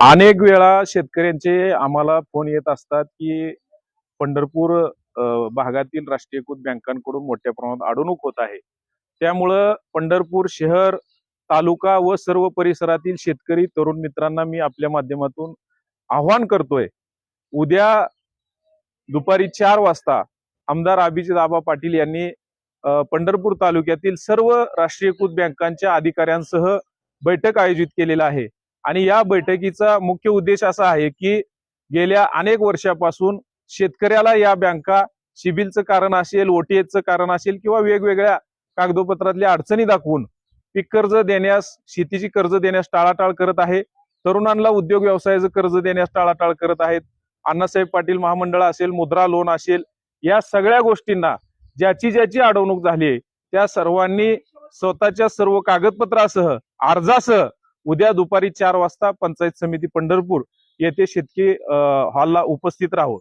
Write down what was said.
अनेक वेळा शेतकऱ्यांचे आम्हाला फोन येत असतात की पंढरपूर भागातील राष्ट्रीयकृत बँकांकडून मोठ्या प्रमाणात अडवणूक होत आहे. त्यामुळं पंढरपूर शहर तालुका व सर्व परिसरातील शेतकरी तरुण मित्रांना मी आपल्या माध्यमातून आव्हान करतोय. उद्या दुपारी चार वाजता आमदार अभिजित आबा पाटील यांनी पंढरपूर तालुक्यातील सर्व राष्ट्रीयकृत बँकांच्या अधिकाऱ्यांसह बैठक आयोजित केलेला आहे. आणि या बैठकीचा मुख्य उद्देश असा आहे की गेल्या अनेक वर्षापासून शेतकऱ्याला या बँका सिबिलचं कारण असेल ओटीएचं कारण असेल किंवा वेगवेगळ्या कागदोपत्रातल्या अडचणी दाखवून पीक कर्ज देण्यास शेतीची कर्ज देण्यास टाळाटाळ करत आहे. तरुणांना उद्योग व्यवसायाचं कर्ज देण्यास टाळाटाळ करत आहेत. अण्णासाहेब पाटील महामंडळ असेल मुद्रा लोन असेल या सगळ्या गोष्टींना ज्याची ज्याची अडवणूक झाली आहे त्या सर्वांनी स्वतःच्या सर्व कागदपत्रासह अर्जासह उद्या दुपारी चार वाजता पंचायत समिती पंढरपूर येथे शेतकी हॉलला उपस्थित राहू